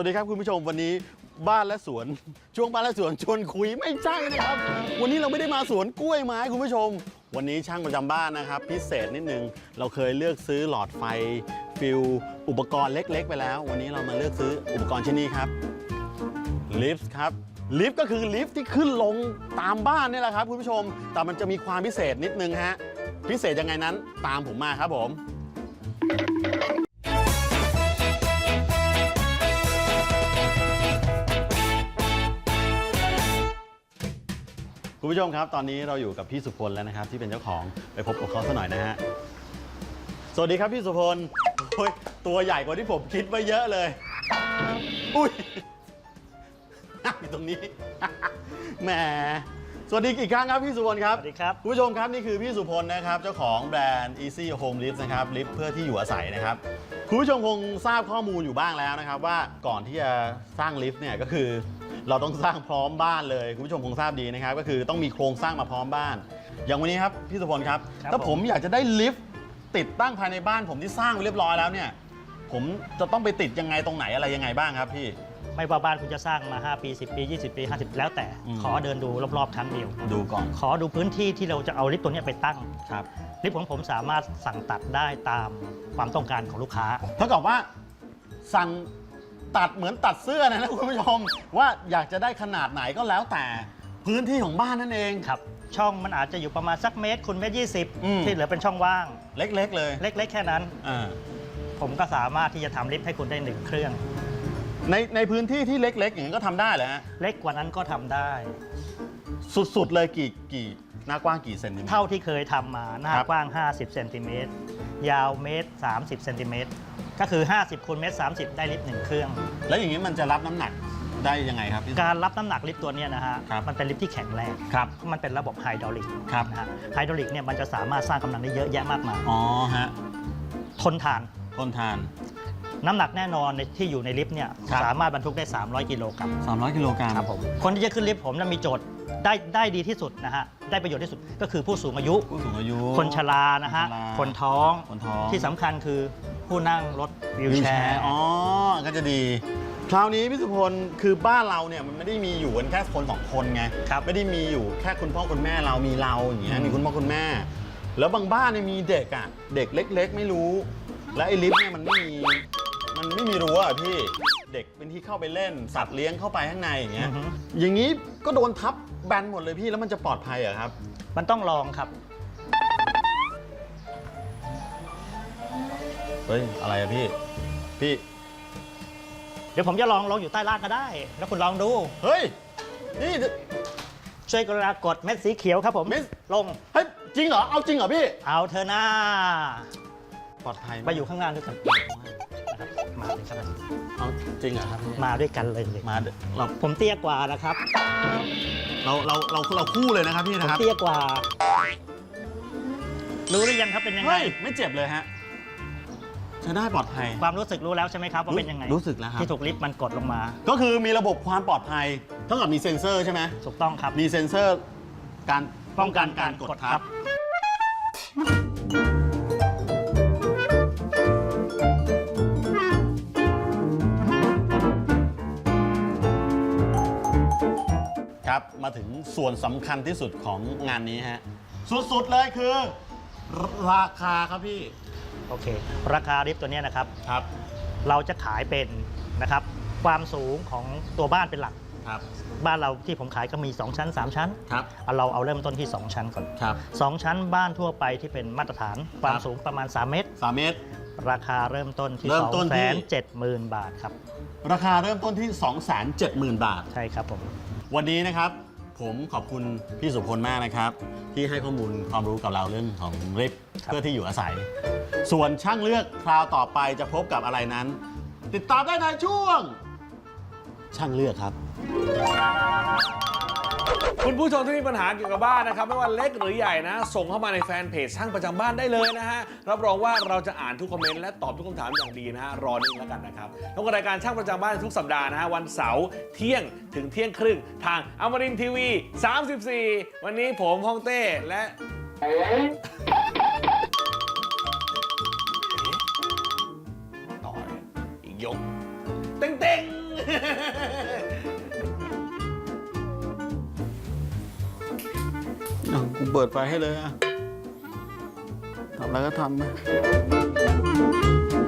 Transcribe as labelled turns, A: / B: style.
A: วัสดีครับคุณผู้ชมวันนี้บ้านและสวน ช่วงบ้านและสวนชวนคุยไม่ใช่นะครับ วันนี้เราไม่ได้มาสวนกล้วยไม้คุณผู้ชม วันนี้ช่างประจำบ้านนะครับ พิเศษนิดนึงเราเคยเลือกซื้อหลอดไฟฟิลอุปกรณ์เล็ก ๆ ไปแล้ว วันนี้เรามาเลือกซื้ออุปกรณ์ชิ้นนี้ครับลิฟต์ครับลิฟต์ก็คือลิฟต์ที่ขึ้นลงตามบ้านนี่แหละครับคุณผู้ชมแต่มันจะมีความพิเศษนิดนึงฮะพิเศษยังไงนั้นตามผมมาครับผม ผู้ชมครับ ตอนนี้เราอยู่กับพี่สุพลแล้วนะครับ ที่เป็นเจ้าของไปพบกับเขาสักหน่อยนะฮะสวัสดีครับพี่สุพลโอ้ยตัวใหญ่กว่าที่ผมคิดไว้เยอะเลย อุ้ยอยู่ตรงนี้ แหมสวัสดีอีกครั้งครับพี่สุพลครับ
B: สวัสดีครับ
A: คุณผู้ชมครับนี่คือพี่สุพลนะครับ เจ้าของแบรนด์ Easy Home Lift นะครับ ลิฟต์เพื่อที่อยู่อาศัยนะครับ คุณผู้ชมคงทราบข้อมูลอยู่บ้างแล้วนะครับ ว่าก่อนที่จะสร้างลิฟต์เนี่ยก็คือ เราต้องสร้างพร้อมบ้านเลยคุณผู้ชมคงทราบดีนะครับ ก็คือต้องมีโครงสร้างมาพร้อมบ้าน อย่างวันนี้ครับพี่สุพลครับ
B: ครับ
A: ถ้า
B: ผม
A: ผมอยากจะได้ลิฟต์ติดตั้งภายในบ้าน ผมที่สร้างไว้เรียบร้อยแล้วเนี่ย ผมจะต้องไปติดยังไงตรงไหนอะไรยังไงบ้างครับพี่
B: ไม่ว่าบ้านคุณจะสร้างมา 5 ปี 10 ปี 20 ปี 50 แล้วแต่
A: อืม
B: ขอเดินดูรอบๆครั้งเดียว
A: ดูก่อน
B: ขอดูพื้นที่ที่เราจะเอาลิฟต์ตัวเนี้ยไปตั้ง
A: ครับ
B: ลิฟต์ของผมสามารถสั่งตัดได้ตามความต้องการของลูกค้า
A: เท่ากับว่าสั่ง ตัดเหมือนตัดเสื้อนะนะคุณผู้ชม ว่าอยากจะได้ขนาดไหนก็แล้วแต่พื้นที่ของบ้านนั่นเอง
B: ครับ ช่องมันอาจจะอยู่ประมาณสักเมตรคูณเมตรยี่สิบ
A: อืม
B: ที่เหลือเป็นช่องว่าง
A: เล็กๆ เลย
B: เล็กๆ แค่นั้น
A: อ่า
B: ผมก็สามารถที่จะทำลิฟต์ให้คุณได้หนึ่งเครื่อง
A: ในในพื้นที่ที่เล็ก ๆ อย่างนี้นก็ทำได้เหรอฮะ
B: เล็กกว่านั้นก็ทำได้
A: สุดๆเลยกี่กี่หน้ากว้างกี่เซนติเมตร
B: เท่าที่เคยทำมาหน้า
A: ครับ
B: กว้าง 50เซนติเมตรยาวเมตร 30เซนติเมตร ก็คือ 50คูณเมตร30ได้ลิฟต์หนึ่งเครื่อง
A: แล้วอย่างนี้มันจะรับน้ำหนักได้ยังไงครับพี่
B: การรับน้ำหนักลิฟต์ตัวเนี้ยนะฮะ
A: ครับ
B: มันเป็นลิฟต์ที่แข็งแรง
A: ครับ
B: มันเป็นระบบไฮดรอลิก
A: ครับ
B: นะฮะไฮดรอลิกเนี่ยมันจะสามารถสร้างกำลังได้เยอะแยะมากมาย
A: อ๋อฮะ
B: ทนทาน
A: ทนทาน
B: น้ำหนักแน่นอนในที่อยู่ในลิฟต์เนี่ย
A: ครับ
B: สามารถบรรทุกได้ 300 กิโลกรัม
A: 300กิโลกรัม
B: ครับผมคนที่จะขึ้นลิฟต์ผมจะมีโจทย์ได้ได้ดีที่สุดนะฮะได้ประโยชน์ที่สุดก็คือผู้สูงอายุ
A: ผู้สูงอายุ
B: คนชรานะฮะ
A: คนชรา
B: คนท้อง
A: คนท้อง
B: ที่สำคัญคือ ผู้นั่งรถวิวแชร์
A: อ๋อ ก็จะดี คราวนี้พี่สุพลคือบ้านเราเนี่ยมันไม่ได้มีอยู่กันแค่คนสองคนไง
B: ครับ
A: ไม่ได้มีอยู่แค่คุณพ่อคุณแม่เรามีเราอย่างเงี้ย
B: อืม
A: มีคุณพ่อคุณแม่ แล้วบางบ้านเนี่ยมีเด็กอะเด็กเล็ก ๆ ไม่รู้ และไอ้ลิฟต์เนี่ยมันไม่มีมันไม่มีรั้วอะพี่เด็กเป็นที่เข้าไปเล่นสัตว์เลี้ยงเข้าไปข้างในอย่างเงี้
B: อื
A: ย
B: อฮึ
A: อย่างนี้ก็โดนทับแบนหมดเลยพี่แล้วมันจะปลอดภัยเหรอครับ
B: มันต้องลองครับ
A: เฮ้ย อะไรอะพี่ พี่
B: เดี๋ยวผมจะลองลองอยู่ใต้ล่างก็ได้ แล้วคุณลองดู
A: เฮ้ย นี่
B: ช่วยกรุณากดเม็ดสีเขียวครับผม
A: เม็ด
B: ลง
A: เฮ้ย จริงเหรอ เอาจริงเหรอพี่
B: เอาเธอหน้า
A: ปลอดภัย
B: ไปอยู่ข้างล่างด้วยกันนะครับมาเลยครับ
A: เอาจริงเหรอครับ
B: มาด้วยกันเลย
A: มาเดเรา
B: ผมเตี้ยกว่านะครับ
A: เราเราเราเราคู่เลยนะครับพี่
B: ผม
A: นะครับ
B: เตี้ยกว่า รู้หรือยังครับเป็นยังไง
A: เฮ้ย ไม่เจ็บเลยฮะ ใช้ได้ปลอดภัย
B: ความรู้สึกรู้แล้วใช่ไหมครับว่าเป็นยังไง
A: รู้สึกแล้วครับ
B: ที่ถูกลิฟต์มันกดลงมา
A: ก็คือมีระบบความปลอดภัยเท่ากับมีเซ็นเซอร์ใช่ไหม
B: ถูกต้องครับ
A: มีเซ็นเซอร์การป้องกันการกดทับ ครับ มาถึงส่วนสำคัญที่สุดของงานนี้ฮะ สุดๆเลยคือ ราคาครับพี่
B: โอเค ราคาลิฟต์ตัวเนี้ยนะครับ
A: ครับ
B: เราจะขายเป็นนะครับ ความสูงของตัวบ้านเป็นหลัก
A: ครับ
B: บ้านเราที่ผมขายก็มี 2 ชั้น 3 ชั้น
A: ครับ
B: เอาเราเอาเริ่มต้นที่ 2 ชั้นก่อน
A: ครับ
B: 2 ชั้นบ้านทั่วไปที่เป็นมาตรฐานความ
A: ครับ
B: สูงประมาณ 3 เมตร
A: สามเมตร
B: ราคาเริ่มต้นที่
A: เริ่มต้นที่
B: 270,000 บาทครับ
A: ราคาเริ่มต้นที่ 270,000 บาท
B: ใช่ครับผม
A: วันนี้นะครับ ผมขอบคุณพี่สุพลมากนะครับ ที่ให้ข้อมูลความรู้กับเราเรื่องของลิฟต์
B: ครับ
A: เพื่อที่อยู่อาศัย ส่วนช่างเลือกคราวต่อไปจะพบกับอะไรนั้น ติดตามได้ในช่วง ช่างเลือกครับ
C: คุณผู้ชมที่มีปัญหาเกี่ยวกับบ้านนะครับ ไม่ว่าเล็กหรือใหญ่นะ ส่งเข้ามาในแฟนเพจช่างประจำบ้านได้เลยนะฮะ รับรองว่าเราจะอ่านทุกคอมเมนต์และตอบทุกคำถามอย่างดีนะฮะ รอนิดแล้วกันนะครับแล้วก็รายการช่างประจำบ้านทุกสัปดาห์นะฮะ วันเสาร์เที่ยงถึงเที่ยงครึ่งทางอมรินทีวี 34 วันนี้ผมฮ่องเต้และ ต่อยอีกยกเต็งเต็งๆ
A: อะกูเปิดไฟให้เลยอะทำอะไรก็ทำไป